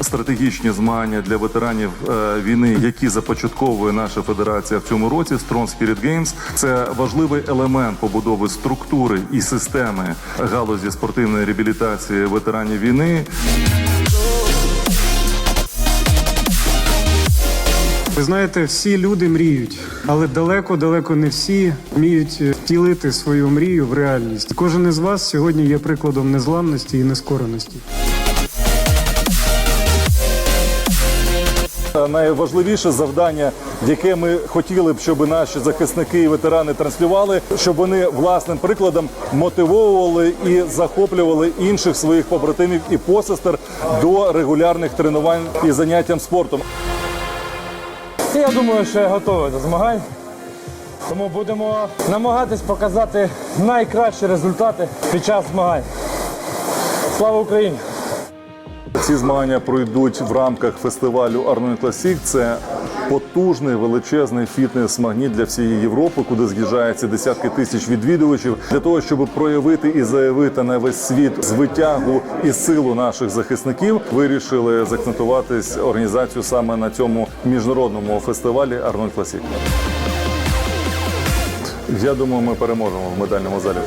стратегічні змагання для ветеранів е, війни, які започатковує наша федерація в цьому році. Strong Spirit Games. Це важливий елемент побудови структури і системи галузі спортивної реабілітації ветеранів війни. Ви знаєте, всі люди мріють, але далеко-далеко не всі вміють е, втілити свою мрію в реальність. Кожен із вас сьогодні є прикладом незламності і нескореності. Найважливіше завдання, яке ми хотіли б, щоб наші захисники і ветерани транслювали, щоб вони власним прикладом мотивовували і захоплювали інших своїх побратимів і посестер до регулярних тренувань і заняттям спортом. Я думаю, що я готовий до змагань. Тому будемо намагатись показати найкращі результати під час змагань. Слава Україні! Ці змагання пройдуть в рамках фестивалю Arnold Classic. Це потужний величезний фітнес-магніт для всієї Європи, куди з'їжджаються десятки тисяч відвідувачів для того, щоб проявити і заявити на весь світ звитягу і силу наших захисників. Вирішили закцентуватись організацію саме на цьому міжнародному фестивалі Arnold Classic. Я думаю, ми переможемо в медальному залі.